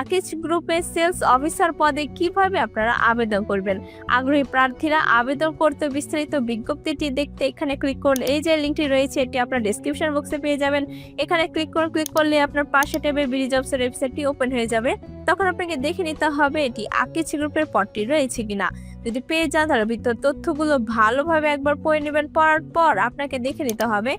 আকিজ গ্রুপে sales officer পদে কীভাবে আপনারা আবেদন করবেন? আগ্রহী প্রার্থীরা আবেদন করতে বিস্তারিত বিজ্ঞপ্তিটি দেখতে এখানে ক্লিক করুন এই যে লিঙ্কটি রয়েছে, এটি আপনার ডিসক্রিপশন বক্সে পেয়ে যাবেন। এখানে ক্লিক করুন ক্লিক করলে আপনার পাশে টেবে বিডি জবসের ওয়েবসাইটটি ওপেন হয়ে যাবে। তখন আপনাকে দেখে নিতে হবে এটি আকিজ গ্রুপের পদটি রয়েছে কিনা। যদি পেয়ে যান তাহলে ভিতর তথ্যগুলো ভালোভাবে একবার পড়ে নেবেন। পড়ার পর আপনাকে দেখে নিতে হবে,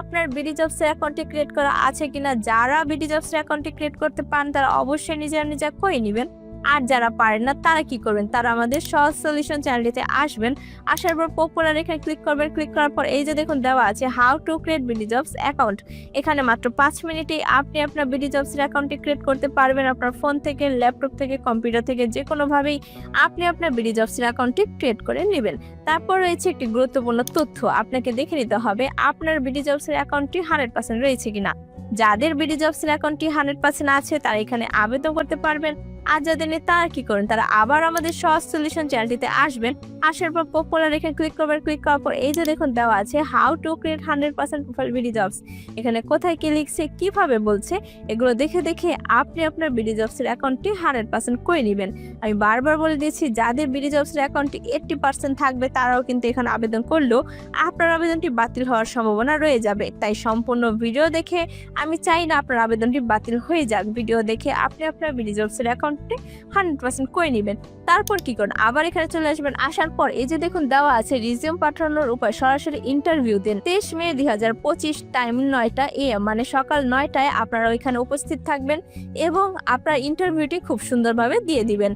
আপনার বিডি জবসের অ্যাকাউন্টটি ক্রিয়েট করা আছে কিনা। যারা বিডি জবসের অ্যাকাউন্টটি ক্রিয়েট করতে পান তারা অবশ্যই নিজেরা নিজে করে নেবেন। আর যারা পারেন না, তারা কি করবেন? তারা আমাদের সহজ সলিউশন চ্যানেলটিতে আসবেন। আসার পর পপুলার এখানে ক্লিক করবেন। ক্লিক করার পর এই যে দেখুন দেওয়া আছে how to create BD jobs account এখানে মাত্র পাঁচ মিনিটেই আপনি আপনার বিডি জবসের অ্যাকাউন্টটি ক্রিয়েট করতে পারবেন। আপনার ফোন থেকে ল্যাপটপ থেকে কম্পিউটার থেকে যে কোনোভাবেই আপনি আপনার বিডি জবসের অ্যাকাউন্টটি ক্রিয়েট করে নেবেন। তারপর রয়েছে একটি গুরুত্বপূর্ণ তথ্য। আপনাকে দেখে নিতে হবে আপনার বিডি জবসের অ্যাকাউন্টটি হান্ড্রেড পার্সেন্ট রয়েছে কিনা। যাদের বিডি জবসের অ্যাকাউন্টটি হান্ড্রেড পার্সেন্ট আছে, তারা এখানে আবেদন করতে পারবেন। আর যাদের নেই তারা কি করেন? তারা আবার আমাদের সহজ সলিউশন চ্যানেলটিতে আসবেন। আসার পর পপুলার এখানে ক্লিক করবেন ক্লিক করার পর এই যে দেখুন দেওয়া আছে how to create hundred percent profile BD jobs এখানে কোথায় কি লিখছে, কীভাবে বলছে, এগুলো দেখে দেখে আপনি আপনার বিডি জবসের অ্যাকাউন্টটি হান্ড্রেড পার্সেন্ট করে নেবেন। আমি বারবার বলে দিয়েছি, যাদের বিডি জবসের অ্যাকাউন্টটি এইট্টি পার্সেন্ট থাকবে, তারাও কিন্তু এখানে আবেদন করলেও আপনার আবেদনটি বাতিল হওয়ার সম্ভাবনা রয়ে যাবে। তাই সম্পূর্ণ ভিডিও দেখে, আমি চাই না আপনার আবেদনটি বাতিল হয়ে যাক। ভিডিও দেখে আপনি আপনার বিডি জবসের অ্যাকাউন্টটি হান্ড্রেড পার্সেন্ট করে নেবেন। তারপর কি করুন? আবার এখানে চলে আসবেন। আসার পর এই যে দেখুন দেওয়া আছে রিজিউম পাঠানোর উপায় সরাসরি ইন্টারভিউ দেন। তেইশ মে দুই হাজার পঁচিশ টাইম নয়টা এ মানে সকাল নয়টায় আপনারা ওইখানে উপস্থিত থাকবেন এবং আপনার ইন্টারভিউটি খুব সুন্দরভাবে দিয়ে দিবেন।